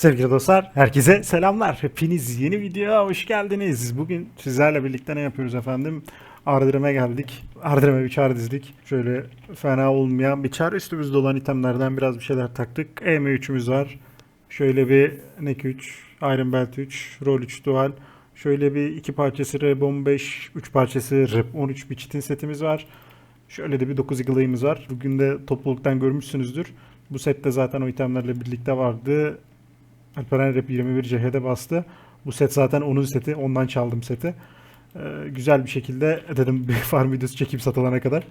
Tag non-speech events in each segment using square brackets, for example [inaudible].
Sevgili dostlar, herkese selamlar. Hepiniz yeni videoya hoş geldiniz. Bugün sizlerle birlikte ne yapıyoruz efendim? Ardırım'a geldik. Ardırım'a bir çar dizdik. Şöyle fena olmayan bir çar. Üstümüzde olan itemlerden biraz bir şeyler taktık. EM3'ümüz var. Şöyle bir NEK 3, Iron Belt 3, Roll 3 Dual. Şöyle bir iki parçası Reb 15, 3 parçası Reb 13 bir çitin setimiz var. Şöyle de bir 9 Eagle'ımız var. Bugün de topluluktan görmüşsünüzdür. Bu sette zaten o itemlerle birlikte vardı. Alperen Rap 21 CH'de bastı. Bu set zaten onun seti. Ondan çaldım seti. Ee, güzel bir şekilde dedim bir [laughs] farm videosu çekeyim satılana kadar.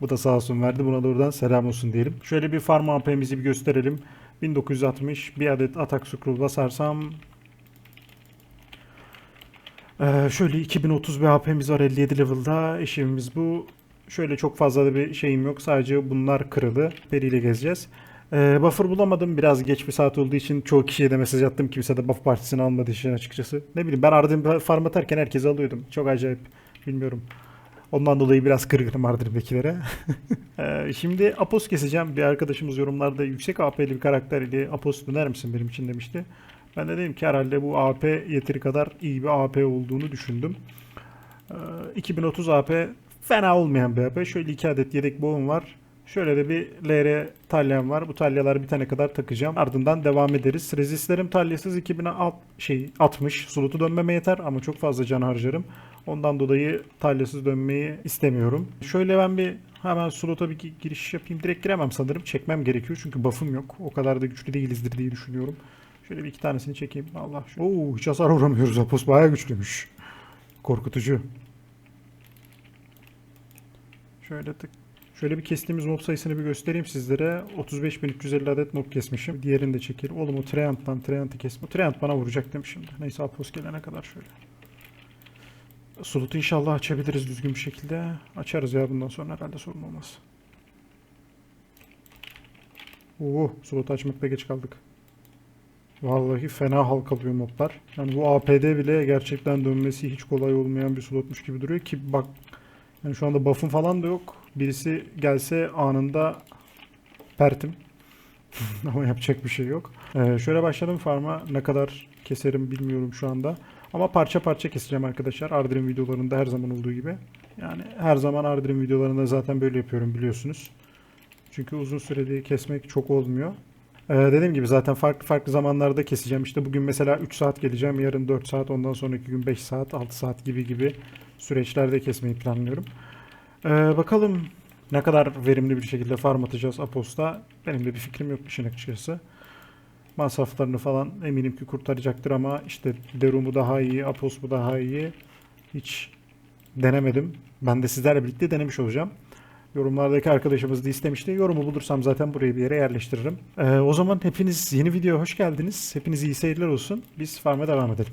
Bu da sağ olsun verdi. Buna da oradan selam olsun diyelim. Şöyle bir farm AP'mizi bir gösterelim. 1960 bir adet atak scroll basarsam ee, şöyle 2030 bir AP'miz var 57 level'da. Eşimimiz bu. Şöyle çok fazla da bir şeyim yok. Sadece bunlar kırılı. Periyle gezeceğiz. Ee, buffer bulamadım. Biraz geç bir saat olduğu için çoğu kişiye de mesaj attım. Kimse de buff partisini almadığı için açıkçası. Ne bileyim ben ardın farm atarken herkese alıyordum. Çok acayip. Bilmiyorum. Ondan dolayı biraz kırgınım Ardır'dakilere. [laughs] ee, şimdi Apos keseceğim. Bir arkadaşımız yorumlarda yüksek AP'li bir karakter ile Apos döner misin benim için demişti. Ben de dedim ki herhalde bu AP yeteri kadar iyi bir AP olduğunu düşündüm. Ee, 2030 AP fena olmayan bir AP. Şöyle iki adet yedek boğum var. Şöyle de bir LR talyam var. Bu talyalar bitene kadar takacağım. Ardından devam ederiz. Rezistlerim talyasız 2000'e alt, şey 60. Slotu dönmeme yeter ama çok fazla can harcarım. Ondan dolayı talyasız dönmeyi istemiyorum. Şöyle ben bir hemen slota bir gi- giriş yapayım. Direkt giremem sanırım. Çekmem gerekiyor çünkü buff'ım yok. O kadar da güçlü değilizdir diye düşünüyorum. Şöyle bir iki tanesini çekeyim. Allah. şu- Oo hiç hasar vuramıyoruz. Apos bayağı güçlüymüş. Korkutucu. Şöyle tık. Şöyle bir kestiğimiz mob sayısını bir göstereyim sizlere. 35.350 adet mob kesmişim. Diğerini de çekelim. Oğlum o Treant'tan Treant'ı kesme. Treant bana vuracak demiş şimdi. Neyse Apos gelene kadar şöyle. Slot'u inşallah açabiliriz düzgün bir şekilde. Açarız ya bundan sonra herhalde sorun olmaz. Oo, slot açmakta geç kaldık. Vallahi fena halkalıyor moblar. Yani bu APD bile gerçekten dönmesi hiç kolay olmayan bir slotmuş gibi duruyor ki bak yani şu anda buff'ım falan da yok. Birisi gelse anında pertim. [laughs] Ama yapacak bir şey yok. Ee, şöyle başladım farma. Ne kadar keserim bilmiyorum şu anda. Ama parça parça keseceğim arkadaşlar. Ardrim videolarında her zaman olduğu gibi. Yani her zaman Ardrim videolarında zaten böyle yapıyorum biliyorsunuz. Çünkü uzun süreli kesmek çok olmuyor. Ee, dediğim gibi zaten farklı farklı zamanlarda keseceğim. İşte bugün mesela 3 saat geleceğim. Yarın 4 saat. Ondan sonraki gün 5 saat, 6 saat gibi gibi süreçlerde kesmeyi planlıyorum. Ee, bakalım ne kadar verimli bir şekilde farm atacağız Apos'ta. Benim de bir fikrim yok işin açıkçası. Masraflarını falan eminim ki kurtaracaktır ama işte Derum'u daha iyi, Apos mu daha iyi hiç denemedim. Ben de sizlerle birlikte denemiş olacağım. Yorumlardaki arkadaşımız da istemişti. Yorumu bulursam zaten buraya bir yere yerleştiririm. Ee, o zaman hepiniz yeni videoya hoş geldiniz. Hepiniz iyi seyirler olsun. Biz farm'a devam edelim.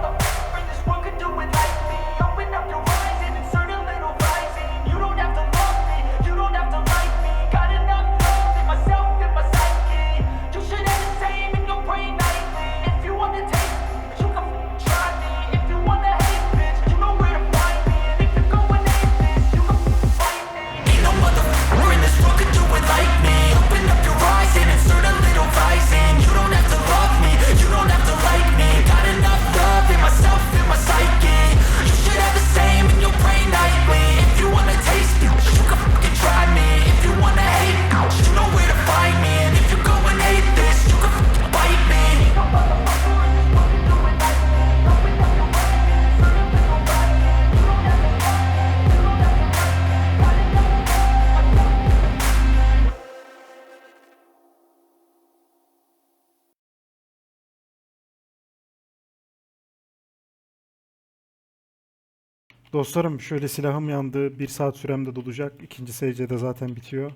Dostlarım şöyle silahım yandı. Bir saat süremde dolacak. İkinci SC'de zaten bitiyor.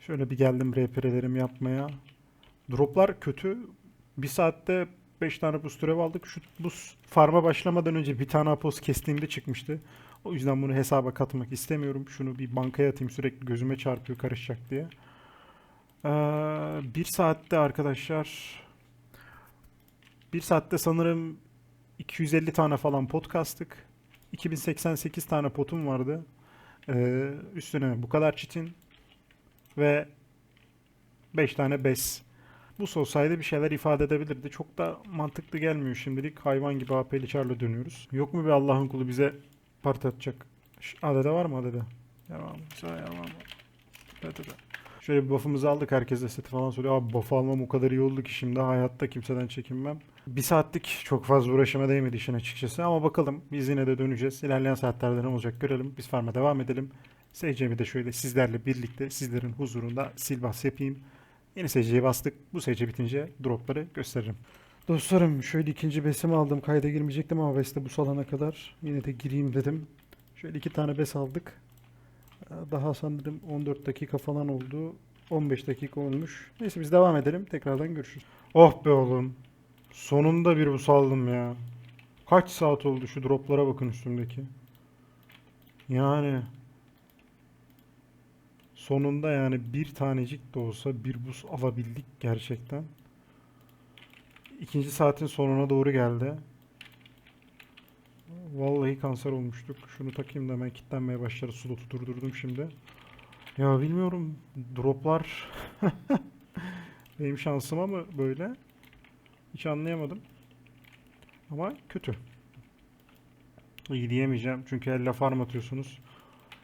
Şöyle bir geldim RP'lerimi yapmaya. Droplar kötü. Bir saatte 5 tane boost türev aldık. Şu boost farma başlamadan önce bir tane apos kestiğimde çıkmıştı. O yüzden bunu hesaba katmak istemiyorum. Şunu bir bankaya atayım sürekli gözüme çarpıyor karışacak diye. Ee, bir saatte arkadaşlar bir saatte sanırım 250 tane falan pot kastık. 2088 tane potum vardı. Ee, üstüne bu kadar çitin ve 5 tane bes. Bu olsaydı bir şeyler ifade edebilirdi. Çok da mantıklı gelmiyor şimdilik. Hayvan gibi AP'li çarla dönüyoruz. Yok mu bir Allah'ın kulu bize parti atacak? Adede var mı adede? Yalan. Yalan. Adede. Şöyle bir buff'ımızı aldık. Herkes de seti falan söylüyor. Abi buff almam o kadar iyi oldu ki şimdi hayatta kimseden çekinmem. Bir saatlik çok fazla uğraşıma değmedi işin açıkçası. Ama bakalım biz yine de döneceğiz. İlerleyen saatlerde ne olacak görelim. Biz farma devam edelim. SC'mi de şöyle sizlerle birlikte sizlerin huzurunda sil bas yapayım. Yeni SC'ye bastık. Bu SC bitince dropları gösteririm. Dostlarım şöyle ikinci besimi aldım. Kayda girmeyecektim ama beste bu salana kadar. Yine de gireyim dedim. Şöyle iki tane bes aldık. Daha sanırım 14 dakika falan oldu. 15 dakika olmuş. Neyse biz devam edelim. Tekrardan görüşürüz. Oh be oğlum. Sonunda bir bu saldım ya. Kaç saat oldu şu droplara bakın üstümdeki. Yani sonunda yani bir tanecik de olsa bir buz alabildik gerçekten. İkinci saatin sonuna doğru geldi. Vallahi kanser olmuştuk. Şunu takayım da hemen kilitlenmeye başlar. Slotu durdurdum şimdi. Ya bilmiyorum. Droplar [laughs] benim şansıma mı böyle? Hiç anlayamadım. Ama kötü. İyi diyemeyeceğim. Çünkü elle farm atıyorsunuz.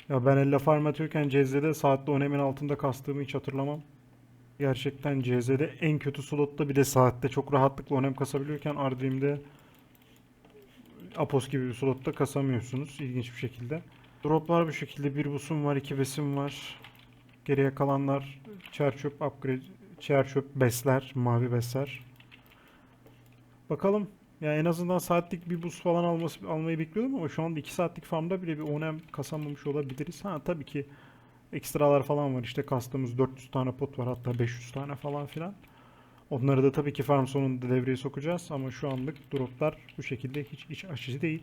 Ya ben elle farm atıyorken CZ'de saatte 10 emin altında kastığımı hiç hatırlamam. Gerçekten CZ'de en kötü slotta bir de saatte çok rahatlıkla 10 em kasabiliyorken Ardrim'de Apos gibi bir slotta kasamıyorsunuz ilginç bir şekilde. Droplar bu şekilde. Bir busum var, iki besim var. Geriye kalanlar çer çöp upgrade, çer çöp besler, mavi besler. Bakalım. Ya en azından saatlik bir bus falan alması almayı bekliyordum ama şu anda 2 saatlik farmda bile bir 10M kasamamış olabiliriz. Ha tabii ki ekstralar falan var. İşte kastığımız 400 tane pot var hatta 500 tane falan filan. Onları da tabii ki farm sonunda devreye sokacağız ama şu anlık droplar bu şekilde hiç iç açıcı değil.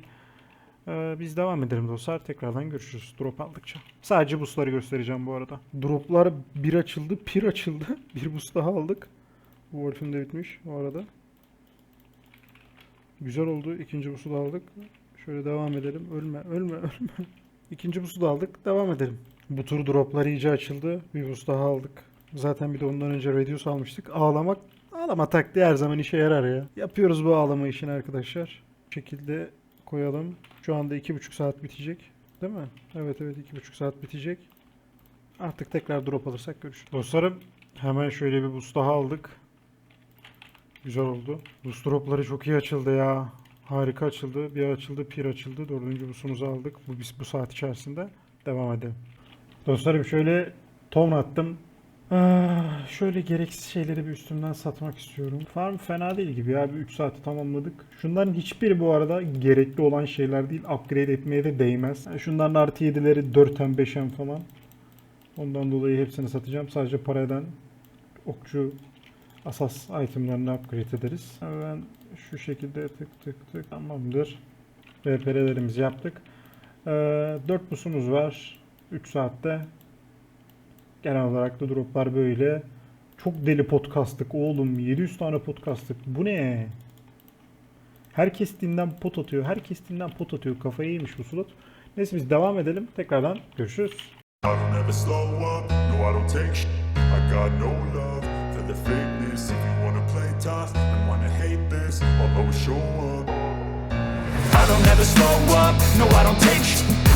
Ee, biz devam edelim dostlar. Tekrardan görüşürüz drop aldıkça. Sadece boostları göstereceğim bu arada. Droplar bir açıldı, pir açıldı. [laughs] bir boost daha aldık. Wolf'un de bitmiş bu arada. Güzel oldu. İkinci boost'u da aldık. Şöyle devam edelim. Ölme, ölme, [laughs] ölme. İkinci boost'u da aldık. Devam edelim. Bu tur droplar iyice açıldı. Bir boost daha aldık. Zaten bir de ondan önce Radius almıştık. Ağlamak, ağlama taktiği her zaman işe yarar ya. Yapıyoruz bu ağlama işini arkadaşlar. Bu şekilde koyalım. Şu anda iki buçuk saat bitecek. Değil mi? Evet evet iki buçuk saat bitecek. Artık tekrar drop alırsak görüşürüz. Dostlarım hemen şöyle bir boost daha aldık. Güzel oldu. Boost dropları çok iyi açıldı ya. Harika açıldı. Bir açıldı, pir açıldı. Dördüncü boostumuzu aldık. Bu, biz bu saat içerisinde devam edelim. Dostlarım şöyle ton attım. Ah, şöyle gereksiz şeyleri bir üstümden satmak istiyorum. Farm fena değil gibi ya. Bir 3 saati tamamladık. Şunların hiçbiri bu arada gerekli olan şeyler değil. Upgrade etmeye de değmez. Yani şunların artı 7'leri 4M 5M falan. Ondan dolayı hepsini satacağım. Sadece para eden okçu asas itemlerini upgrade ederiz. Ben şu şekilde tık tık tık tamamdır. VPR'lerimizi yaptık. Ee, 4 busumuz var. 3 saatte. Genel olarak da droplar böyle. Çok deli podcastlık oğlum. 700 tane podcastlık. Bu ne? Herkes dinden pot atıyor. Herkes dinden pot atıyor. Kafayı yemiş bu slot. Neyse biz devam edelim. Tekrardan görüşürüz. I don't ever slow up, no I don't take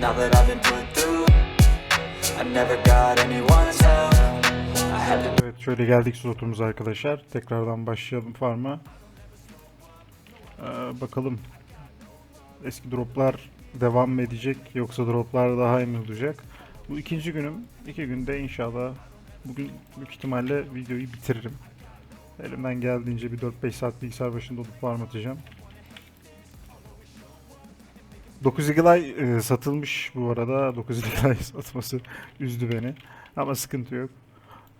Now that I've been put through I never got anyone's help I had to Evet şöyle geldik slotumuza arkadaşlar. Tekrardan başlayalım farma. Ee, bakalım eski droplar devam mı edecek yoksa droplar daha iyi mi olacak? Bu ikinci günüm. İki günde inşallah bugün büyük ihtimalle videoyu bitiririm. Elimden geldiğince bir 4-5 saat bilgisayar başında olup farm atacağım. 9 Eagle Eye e, satılmış bu arada. 9 Eagle Eye satması üzdü beni. Ama sıkıntı yok.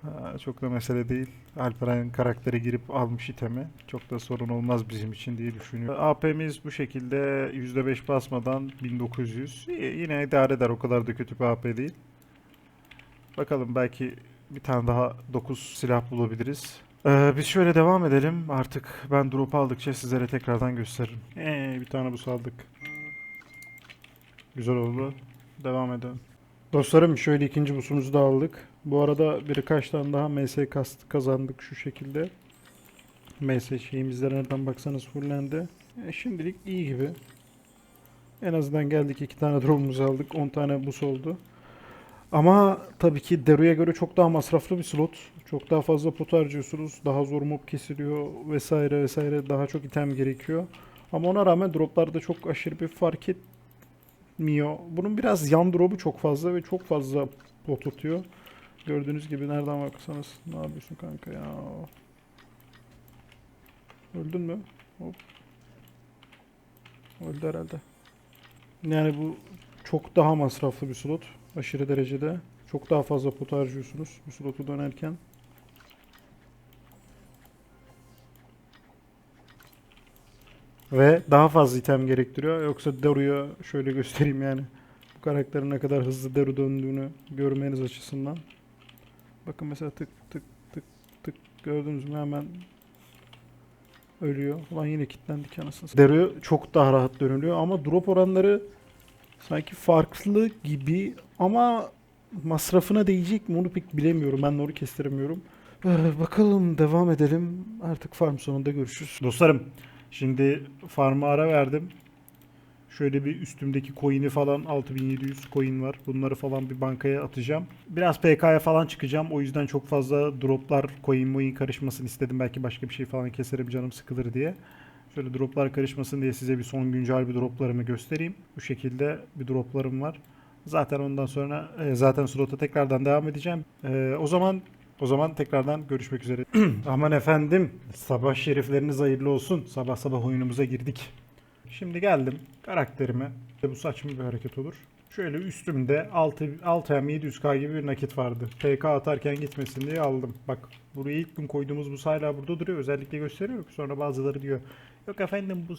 Ha, Çok da mesele değil. Alperen karaktere girip almış itemi. Çok da sorun olmaz bizim için diye düşünüyorum. AP'miz bu şekilde %5 basmadan 1900. İyi, Yine idare eder. O kadar da kötü bir AP değil. Bakalım belki bir tane daha 9 silah bulabiliriz. Ee, biz şöyle devam edelim. Artık ben drop aldıkça sizlere tekrardan gösteririm. Ee, bir tane bu saldık. Güzel oldu. Devam edelim. Dostlarım şöyle ikinci busumuzu da aldık. Bu arada birkaç tane daha MS kazandık şu şekilde. MS şeyimizde nereden baksanız fullendi. E, şimdilik iyi gibi. En azından geldik iki tane drop'umuzu aldık. 10 tane bus oldu. Ama tabii ki Deru'ya göre çok daha masraflı bir slot. Çok daha fazla pot harcıyorsunuz. Daha zor mob kesiliyor vesaire vesaire. Daha çok item gerekiyor. Ama ona rağmen droplarda çok aşırı bir fark etmiyor. Bunun biraz yan drop'u çok fazla ve çok fazla oturtuyor. Gördüğünüz gibi nereden baksanız. Ne yapıyorsun kanka ya? Öldün mü? Hop. Öldü herhalde. Yani bu çok daha masraflı bir slot. Aşırı derecede. Çok daha fazla pot harcıyorsunuz bu slotu dönerken. Ve daha fazla item gerektiriyor. Yoksa Daru'ya şöyle göstereyim yani. Bu karakterin ne kadar hızlı Daru döndüğünü görmeniz açısından. Bakın mesela tık tık tık tık gördünüz mü hemen ölüyor. Ulan yine kilitlendik anasını. Daru çok daha rahat dönülüyor ama drop oranları sanki farklı gibi ama masrafına değecek mi onu pek bilemiyorum. Ben de onu kestiremiyorum. Ee, bakalım devam edelim. Artık farm sonunda görüşürüz. Dostlarım şimdi farm'a ara verdim. Şöyle bir üstümdeki coin'i falan 6700 coin var. Bunları falan bir bankaya atacağım. Biraz PK'ya falan çıkacağım. O yüzden çok fazla droplar coin moin karışmasın istedim. Belki başka bir şey falan keserim canım sıkılır diye. Şöyle droplar karışmasın diye size bir son güncel bir droplarımı göstereyim. Bu şekilde bir droplarım var. Zaten ondan sonra e, zaten slota tekrardan devam edeceğim. E, o zaman o zaman tekrardan görüşmek üzere. [clears throat] Aman efendim sabah şerifleriniz hayırlı olsun. Sabah sabah oyunumuza girdik. Şimdi geldim karakterime. Bu saçma bir hareket olur. Şöyle üstümde 6 6M 700K gibi bir nakit vardı. PK atarken gitmesin diye aldım. Bak buraya ilk gün koyduğumuz bu hala burada duruyor. Özellikle gösteriyor. Sonra bazıları diyor. Yok efendim bu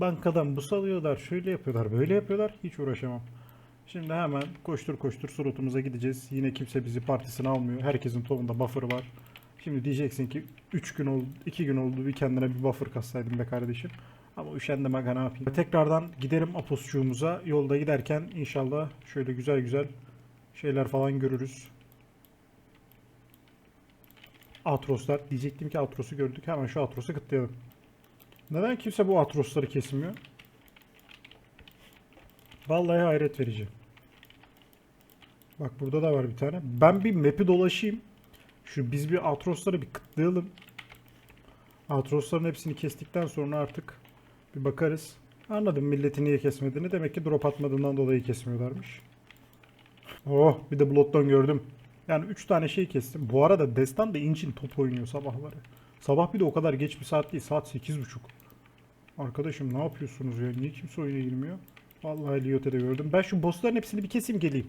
bankadan bu salıyorlar. Şöyle yapıyorlar. Böyle yapıyorlar. Hiç uğraşamam. Şimdi hemen koştur koştur surutumuza gideceğiz. Yine kimse bizi partisine almıyor. Herkesin tonunda buffer var. Şimdi diyeceksin ki 3 gün oldu, 2 gün oldu bir kendine bir buffer kassaydın be kardeşim. Ama üşendim aga ne yapayım. Tekrardan giderim aposçuğumuza. Yolda giderken inşallah şöyle güzel güzel şeyler falan görürüz. Atroslar. Diyecektim ki Atros'u gördük. Hemen şu Atros'u kıtlayalım. Neden kimse bu Atros'ları kesmiyor? Vallahi hayret verici. Bak burada da var bir tane. Ben bir map'i dolaşayım. Şu biz bir Atros'ları bir kıtlayalım. Atros'ların hepsini kestikten sonra artık bir bakarız. Anladım milletin niye kesmediğini. Demek ki drop atmadığından dolayı kesmiyorlarmış. Oh bir de Blood'dan gördüm. Yani 3 tane şey kestim. Bu arada Destan da incin top oynuyor sabahları. Sabah bir de o kadar geç bir saat değil. Saat 8.30. Arkadaşım ne yapıyorsunuz ya? Niye kimse oyuna girmiyor? Vallahi Liyot'e gördüm. Ben şu bossların hepsini bir keseyim geleyim.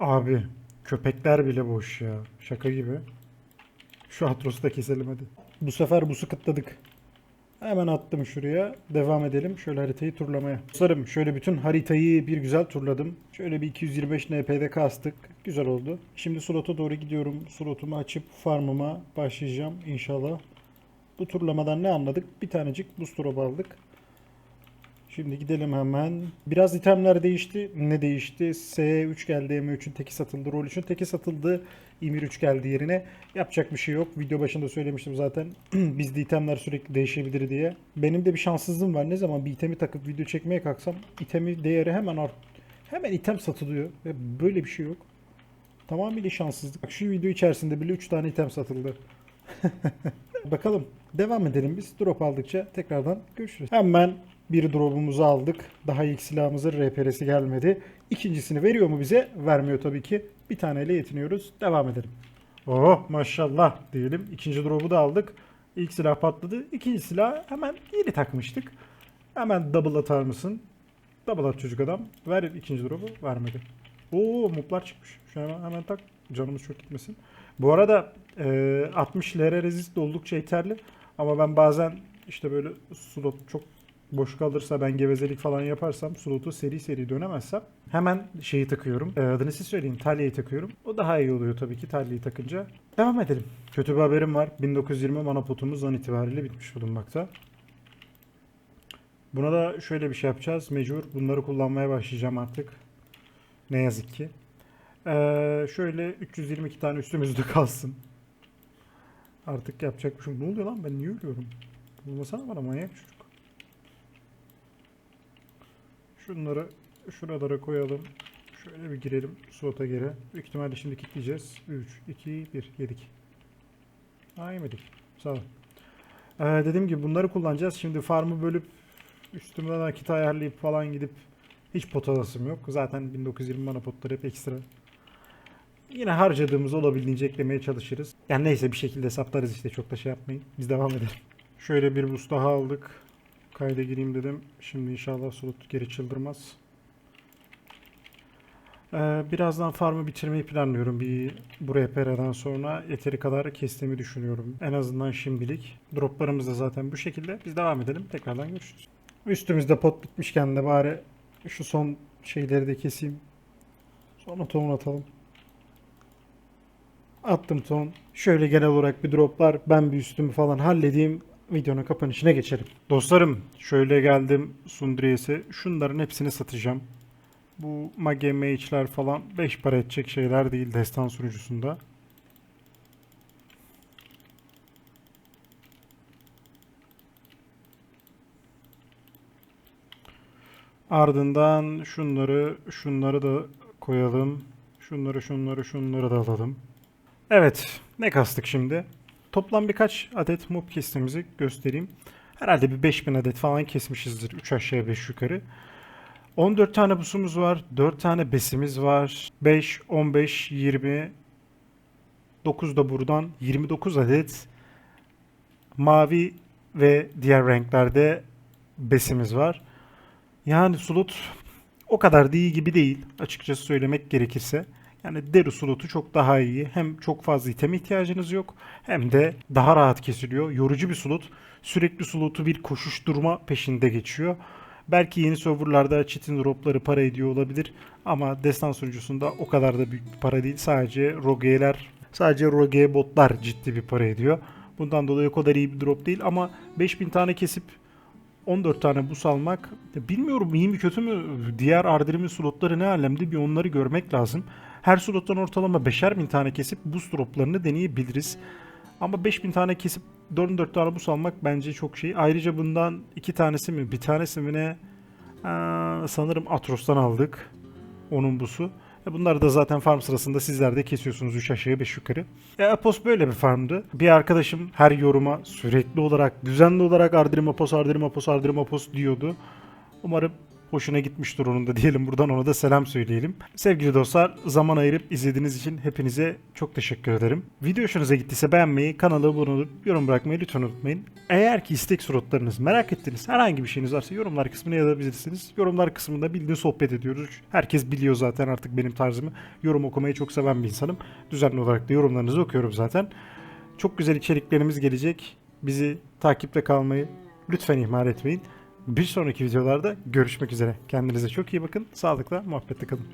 Abi köpekler bile boş ya. Şaka gibi. Şu Atros'u da keselim hadi. Bu sefer bu kıtladık. Hemen attım şuraya. Devam edelim. Şöyle haritayı turlamaya. Dostlarım şöyle bütün haritayı bir güzel turladım. Şöyle bir 225 NP'de kastık. Güzel oldu. Şimdi slota doğru gidiyorum. Slotumu açıp farmıma başlayacağım inşallah. Bu turlamadan ne anladık? Bir tanecik boost drop aldık. Şimdi gidelim hemen. Biraz itemler değişti. Ne değişti? S3 geldi, M3'ün teki satıldı, rol 3'ün teki satıldı. İmir 3 geldi yerine. Yapacak bir şey yok. Video başında söylemiştim zaten. [clears throat] Bizde itemler sürekli değişebilir diye. Benim de bir şanssızlığım var. Ne zaman bir itemi takıp video çekmeye kalksam itemi değeri hemen art hemen item satılıyor. Ve böyle bir şey yok. Tamamıyla şanssızlık. Bak şu video içerisinde bile 3 tane item satıldı. [laughs] Bakalım. Devam edelim biz. Drop aldıkça tekrardan görüşürüz. Hemen bir drop'umuzu aldık. Daha ilk silahımızın RPR'si gelmedi. İkincisini veriyor mu bize? Vermiyor tabii ki. Bir taneyle yetiniyoruz. Devam edelim. Oh maşallah diyelim. İkinci drop'u da aldık. İlk silah patladı. İkinci silah hemen yeni takmıştık. Hemen double atar mısın? Double at çocuk adam. Ver ikinci drop'u. Vermedi. Oo muplar çıkmış. Şu hemen, hemen tak. Canımız çok gitmesin. Bu arada e, 60 LR resist de oldukça yeterli. Ama ben bazen işte böyle slot çok boş kalırsa ben gevezelik falan yaparsam slotu seri seri dönemezsem hemen şeyi takıyorum. E, adını siz söyleyin. Talya'yı takıyorum. O daha iyi oluyor tabii ki Talya'yı takınca. Devam edelim. Kötü bir haberim var. 1920 mana potumuz an itibariyle bitmiş bulunmakta. Buna da şöyle bir şey yapacağız. Mecbur bunları kullanmaya başlayacağım artık. Ne yazık ki. Ee, şöyle 322 tane üstümüzde [laughs] kalsın. Artık yapacak bir şey. Ne oluyor lan ben niye ölüyorum? Bulmasana bana manyak çocuk. Şunları şuralara koyalım. Şöyle bir girelim slota geri. Büyük ihtimalle şimdi kilitleyeceğiz. 3, 2, 1 yedik. Aa yemedik. Sağ ol. Ee, dediğim gibi bunları kullanacağız. Şimdi farmı bölüp üstümden nakit ayarlayıp falan gidip hiç pot alasım yok. Zaten 1920 mana potları hep ekstra. Yine harcadığımız olabildiğince eklemeye çalışırız. Yani neyse bir şekilde hesaplarız işte çok da şey yapmayın. Biz devam edelim. Şöyle bir boost daha aldık. Kayda gireyim dedim. Şimdi inşallah slot geri çıldırmaz. Ee, birazdan farmı bitirmeyi planlıyorum. Bir buraya peradan sonra yeteri kadar kestiğimi düşünüyorum. En azından şimdilik. Droplarımız da zaten bu şekilde. Biz devam edelim. Tekrardan görüşürüz. Üstümüzde pot bitmişken de bari şu son şeyleri de keseyim. Sonra tohum atalım. Attım ton. Şöyle genel olarak bir droplar. Ben bir üstümü falan halledeyim. Videonun kapanışına geçelim. Dostlarım şöyle geldim Sundriyes'e. Şunların hepsini satacağım. Bu Mage Mage'ler falan 5 para edecek şeyler değil destan sunucusunda. Ardından şunları şunları da koyalım. Şunları şunları şunları da alalım. Evet ne kastık şimdi? Toplam birkaç adet mob kestiğimizi göstereyim. Herhalde bir 5000 adet falan kesmişizdir. 3 aşağı 5 yukarı. 14 tane busumuz var. 4 tane besimiz var. 5, 15, 20, 9 da buradan 29 adet mavi ve diğer renklerde besimiz var. Yani slot o kadar da iyi gibi değil açıkçası söylemek gerekirse. Yani deru slotu çok daha iyi. Hem çok fazla item ihtiyacınız yok hem de daha rahat kesiliyor. Yorucu bir slot. Sürekli slotu bir koşuşturma peşinde geçiyor. Belki yeni serverlarda çitin dropları para ediyor olabilir ama destan sunucusunda o kadar da büyük bir para değil. Sadece roge'ler, sadece roge botlar ciddi bir para ediyor. Bundan dolayı o kadar iyi bir drop değil ama 5000 tane kesip 14 tane bus almak bilmiyorum iyi mi kötü mü diğer Ardrim'in slotları ne alemde bir onları görmek lazım. Her slottan ortalama 5'er bin tane kesip bus droplarını deneyebiliriz. Ama 5000 tane kesip 14 tane bus almak bence çok şey. Ayrıca bundan iki tanesi mi bir tanesi mi ne Aa, sanırım Atros'tan aldık onun busu. E bunları da zaten farm sırasında sizler de kesiyorsunuz 3 aşağı 5 yukarı. E, Apos böyle bir farmdı. Bir arkadaşım her yoruma sürekli olarak, düzenli olarak Ardrim Apos, Ardrim Apos, Ardrim Apos diyordu. Umarım hoşuna gitmiştir onun da diyelim. Buradan ona da selam söyleyelim. Sevgili dostlar zaman ayırıp izlediğiniz için hepinize çok teşekkür ederim. Video hoşunuza gittiyse beğenmeyi, kanala abone olup yorum bırakmayı lütfen unutmayın. Eğer ki istek slotlarınız merak ettiğiniz herhangi bir şeyiniz varsa yorumlar kısmına yazabilirsiniz. Yorumlar kısmında bildiğin sohbet ediyoruz. Herkes biliyor zaten artık benim tarzımı. Yorum okumayı çok seven bir insanım. Düzenli olarak da yorumlarınızı okuyorum zaten. Çok güzel içeriklerimiz gelecek. Bizi takipte kalmayı lütfen ihmal etmeyin. Bir sonraki videolarda görüşmek üzere. Kendinize çok iyi bakın. Sağlıkla, muhabbetle kalın.